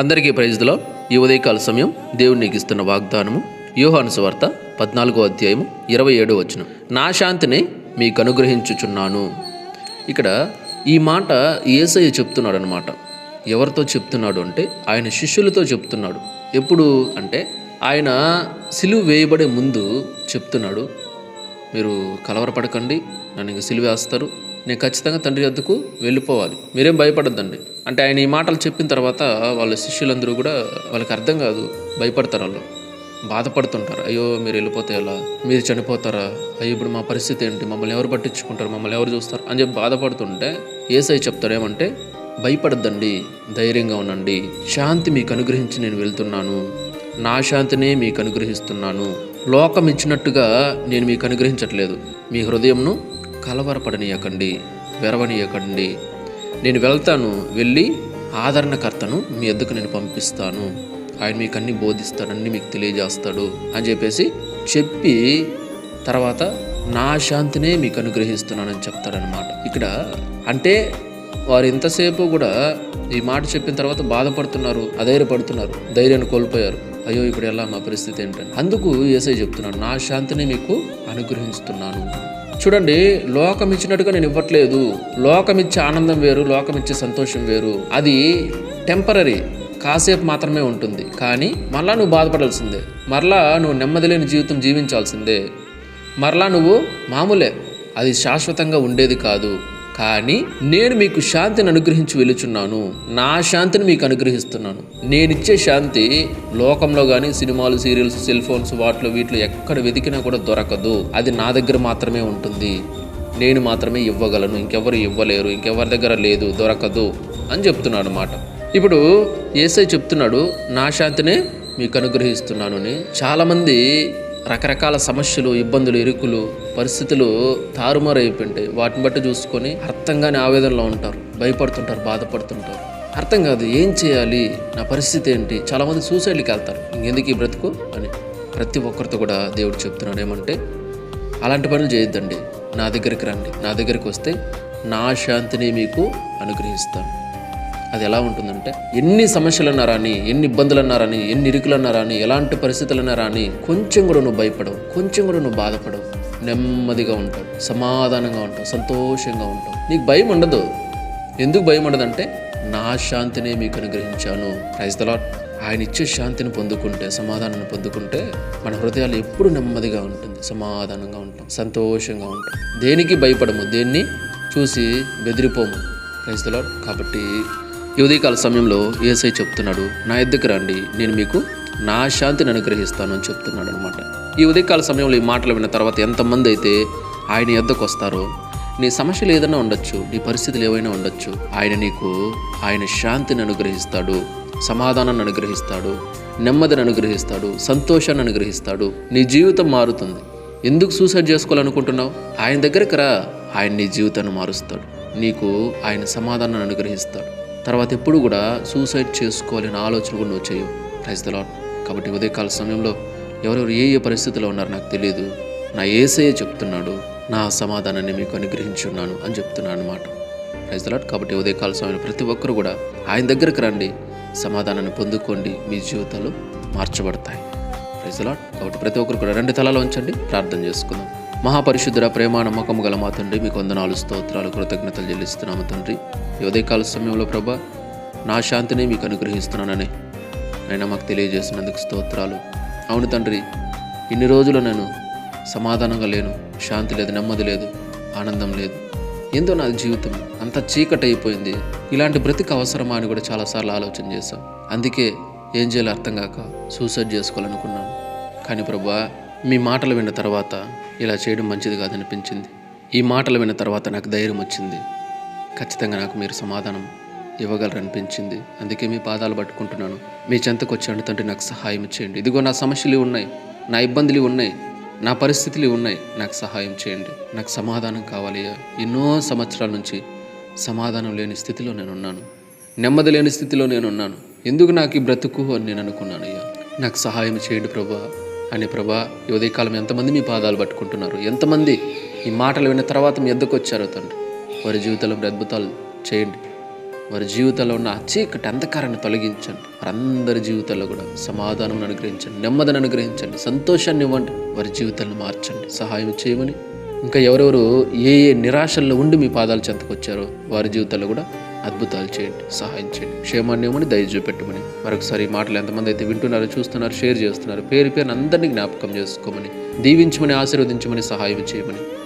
అందరికీ ప్రైజ్లో ఈ ఉదయకాల సమయం దేవుడు ఇస్తున్న వాగ్దానము. యూహాను సువార్త పద్నాలుగో అధ్యాయము ఇరవై ఏడో వచ్చిన నా శాంతిని మీకు అనుగ్రహించుచున్నాను. ఇక్కడ ఈ మాట ఏసయ్య చెప్తున్నాడు అనమాట ఎవరితో చెప్తున్నాడు అంటే ఆయన శిష్యులతో చెప్తున్నాడు. ఎప్పుడు అంటే ఆయన సిలువు వేయబడే ముందు చెప్తున్నాడు. మీరు కలవరపడకండి నన్ను ఇంక సిలువేస్తారు నేను ఖచ్చితంగా తండ్రి వద్దకు వెళ్ళిపోవాలి. మీరేం భయపడద్దండి. అంటే ఆయన ఈ మాటలు చెప్పిన తర్వాత వాళ్ళ శిష్యులందరూ కూడా వాళ్ళకి అర్థం కాదు. భయపడతారు వాళ్ళు. బాధపడుతుంటారు. అయ్యో మీరు వెళ్ళిపోతే ఎలా? మీరు చనిపోతారా? అయ్యో ఇప్పుడు మా పరిస్థితి ఏంటి? మమ్మల్ని ఎవరు పట్టించుకుంటారు? మమ్మల్ని ఎవరు చూస్తారు? అని చెప్పి బాధపడుతుంటే ఏసై చెప్తారేమంటే ఏమంటే భయపడద్దండి. ధైర్యంగా ఉండండి. శాంతి మీకు అనుగ్రహించి నేను వెళ్తున్నాను. నా శాంతినే మీకు అనుగ్రహిస్తున్నాను. లోకం ఇచ్చినట్టుగా నేను మీకు అనుగ్రహించట్లేదు. మీ హృదయంను కలవరపడనీయకండి వెరవనీయకండి. నేను వెళ్తాను వెళ్ళి ఆదరణకర్తను మీ ఎద్దుకు నేను పంపిస్తాను. ఆయన మీకు అన్ని బోధిస్తాడన్ని మీకు తెలియజేస్తాడు అని చెప్పేసి చెప్పి తర్వాత నా శాంతినే మీకు అనుగ్రహిస్తున్నానని చెప్తాడనమాట ఇక్కడ అంటే వారు ఇంతసేపు కూడా ఈ మాట చెప్పిన తర్వాత బాధపడుతున్నారు అధైర్యపడుతున్నారు ధైర్యాన్ని కోల్పోయారు. అయ్యో ఇప్పుడు ఎలా మా పరిస్థితి ఏంటని. అందుకు ఏసై చెప్తున్నాడు నా శాంతిని మీకు అనుగ్రహిస్తున్నాను. చూడండి లోకం ఇచ్చినట్టుగా నేను ఇవ్వట్లేదు. లోకం ఇచ్చే ఆనందం వేరు లోకం ఇచ్చే సంతోషం వేరు. అది టెంపరీ కాసేపు మాత్రమే ఉంటుంది. కానీ మరలా నువ్వు బాధపడాల్సిందే. మరలా నువ్వు నెమ్మది లేని జీవితం జీవించాల్సిందే. మరలా నువ్వు మామూలే అది శాశ్వతంగా ఉండేది కాదు. కానీ నేను మీకు శాంతిని అనుగ్రహించి వెలుచున్నాను. నా శాంతిని మీకు అనుగ్రహిస్తున్నాను. నేనిచ్చే శాంతి లోకంలో కానీ సినిమాలు సీరియల్స్ సెల్ ఫోన్స్ వాటిలో వీటిలో ఎక్కడ వెతికినా కూడా దొరకదు. అది నా దగ్గర మాత్రమే ఉంటుంది. నేను మాత్రమే ఇవ్వగలను. ఇంకెవరు ఇవ్వలేరు. ఇంకెవరి దగ్గర లేదు. దొరకదు అని చెప్తున్నాడు అనమాట ఇప్పుడు ఏసై చెప్తున్నాడు నా శాంతినే మీకు అనుగ్రహిస్తున్నాను అని. చాలామంది రకరకాల సమస్యలు ఇబ్బందులు ఇరుకులు పరిస్థితులు తారుమారైపోయింటాయి వాటిని బట్టి చూసుకొని అర్థంగానే ఆవేదనలో ఉంటారు భయపడుతుంటారు బాధపడుతుంటారు. అర్థం కాదు ఏం చేయాలి నా పరిస్థితి ఏంటి? చాలామంది సూసైడ్కి వెళ్తారు. ఇంకెందుకు ఈ బ్రతుకు? అని ప్రతి ఒక్కరితో కూడా దేవుడు చెప్తున్నాడు ఏమంటే అలాంటి పనులు చేయొద్దండి. నా దగ్గరికి రండి. నా దగ్గరికి వస్తే నా శాంతిని మీకు అనుగ్రహిస్తాను. అది ఎలా ఉంటుందంటే ఎన్ని సమస్యలు అన్నా రాని ఎన్ని ఇబ్బందులు అన్నా రాని ఎన్ని ఇరుకులు అన్నా రాని ఎలాంటి పరిస్థితులు అన్నా రాని కొంచెం కూడా నువ్వు భయపడవు కొంచెం కూడా నువ్వు బాధపడవు. నెమ్మదిగా ఉంటావు సమాధానంగా ఉంటావు సంతోషంగా ఉంటావు. నీకు భయం ఉండదు. ఎందుకు భయం ఉండదంటే నా శాంతినే మీకు అనుగ్రహించాను. ప్రైజ్ లాట్ ఆయన ఇచ్చే శాంతిని పొందుకుంటే సమాధానాన్ని పొందుకుంటే మన హృదయాలు ఎప్పుడు నెమ్మదిగా ఉంటుంది సమాధానంగా ఉంటాం సంతోషంగా ఉంటాం. దేనికి భయపడము? దేన్ని? చూసి బెదిరిపోము. ప్రైజ్ లాట్ కాబట్టి ఉదయకాల సమయంలో ఏసై చెప్తున్నాడు నా ఇద్దరికి రండి నేను మీకు నా శాంతిని అనుగ్రహిస్తాను అని చెప్తున్నాడు అనమాట ఈ ఉదయకాల సమయంలో ఈ మాటలు విన్న తర్వాత ఎంతమంది అయితే ఆయన ఎద్దకు వస్తారో నీ సమస్యలు ఏదైనా ఉండొచ్చు నీ పరిస్థితులు ఏవైనా ఉండొచ్చు ఆయన నీకు ఆయన శాంతిని అనుగ్రహిస్తాడు సమాధానాన్ని అనుగ్రహిస్తాడు నెమ్మదిని అనుగ్రహిస్తాడు సంతోషాన్ని అనుగ్రహిస్తాడు నీ జీవితం మారుతుంది. ఎందుకు సూసైడ్ చేసుకోవాలనుకుంటున్నావు? ఆయన దగ్గరికి రా ఆయన నీ జీవితాన్ని మారుస్తాడు నీకు ఆయన సమాధానాన్ని అనుగ్రహిస్తాడు. తర్వాత ఎప్పుడు కూడా సూసైడ్ చేసుకోవాలని ఆలోచన కూడా నువ్వు చేయవు. ప్రైజ్ ద కాబట్టి ఉదయకాల సమయంలో ఎవరెవరు ఏ ఏ పరిస్థితిలో ఉన్నారో నాకు తెలియదు నా ఏసే చెప్తున్నాడు నా సమాధానాన్ని మీకు అనుగ్రహించున్నాను అని చెప్తున్నాను అనమాట ప్రైజ్ ద లాడ్ కాబట్టి ఉదయకాల సమయంలో ప్రతి ఒక్కరు కూడా ఆయన దగ్గరకు రండి సమాధానాన్ని పొందుకోండి మీ జీవితాలు మార్చబడతాయి. ప్రైజ్ ద కాబట్టి ప్రతి ఒక్కరు కూడా రెండు తలాలు ఉంచండి ప్రార్థన చేసుకుందాం. మహాపరిశుద్ధుడ ప్రేమ నమ్మకం గల మా తండ్రి మీకు వందనాలు స్తోత్రాలు కృతజ్ఞతలు చెల్లిస్తున్నాము తండ్రి. ఈ ఉదయకాల సమయంలో ప్రభా నా శాంతిని మీకు అనుగ్రహిస్తున్నానని అయినా మాకు తెలియజేసినందుకు స్తోత్రాలు. అవును తండ్రి ఇన్ని రోజులు నేను సమాధానంగా లేను శాంతి లేదు నెమ్మది లేదు ఆనందం లేదు. ఏందో నా జీవితం అంత చీకటి అయిపోయింది ఇలాంటి బ్రతికి అవసరమా అని కూడా చాలాసార్లు ఆలోచన చేశాం. అందుకే ఏం చేయాలో అర్థం కాక సూసైడ్ చేసుకోవాలనుకున్నాను. కానీ ప్రభా మీ మాటలు విన్న తర్వాత ఇలా చేయడం మంచిది కాదనిపించింది. ఈ మాటలు విన్న తర్వాత నాకు ధైర్యం వచ్చింది. ఖచ్చితంగా నాకు మీరు సమాధానం ఇవ్వగలరనిపించింది అందుకే మీ పాదాలు పట్టుకుంటున్నాను. మీ చెంతకు వచ్చాను తండ్రి నాకు సహాయం చేయండి. ఇదిగో నా సమస్యలు ఉన్నాయి నా ఇబ్బందులు ఉన్నాయి నా పరిస్థితులు ఉన్నాయి. నాకు సహాయం చేయండి. నాకు సమాధానం కావాలి. ఎన్నో సంవత్సరాల నుంచి సమాధానం లేని స్థితిలో నేను ఉన్నాను నెమ్మది లేని స్థితిలో నేను ఉన్నాను ఎందుకు నాకు ఈ బ్రతుకు అని నేను అనుకున్నాను అయ్యా? నాకు సహాయం చేయండి ప్రభా అని ప్రభా ఈ ఉదయకాలం ఎంతమంది మీ పాదాలు పట్టుకుంటున్నారు? ఎంతమంది? ఈ మాటలు విన్న తర్వాత మీ ఎద్దకు వచ్చారో తండ్రి? వారి జీవితంలో మీరు అద్భుతాలు చేయండి. వారి జీవితంలో ఉన్న చీకటి అంధకారాన్ని తొలగించండి. వారందరి జీవితాల్లో కూడా సమాధానం అనుగ్రహించండి. నెమ్మదిని అనుగ్రహించండి. సంతోషాన్ని ఇవ్వండి. వారి జీవితాలను మార్చండి. సహాయం చేయమని. ఇంకా ఎవరెవరు ఏ ఏ నిరాశల్లో ఉండి మీ పాదాలు చెంతకొచ్చారో వారి జీవితాల్లో కూడా అద్భుతాలు చేయండి. సహాయం చేయండి. క్షేమాన్ని ఇవ్వమని దయ చూపెట్టమని. మరొకసారి ఈ మాటలు ఎంతమంది అయితే వింటున్నారో చూస్తున్నారు షేర్ చేస్తున్నారు పేరు పేరుని అందరినీ జ్ఞాపకం చేసుకోమని దీవించమని ఆశీర్వదించమని సహాయం చేయమని.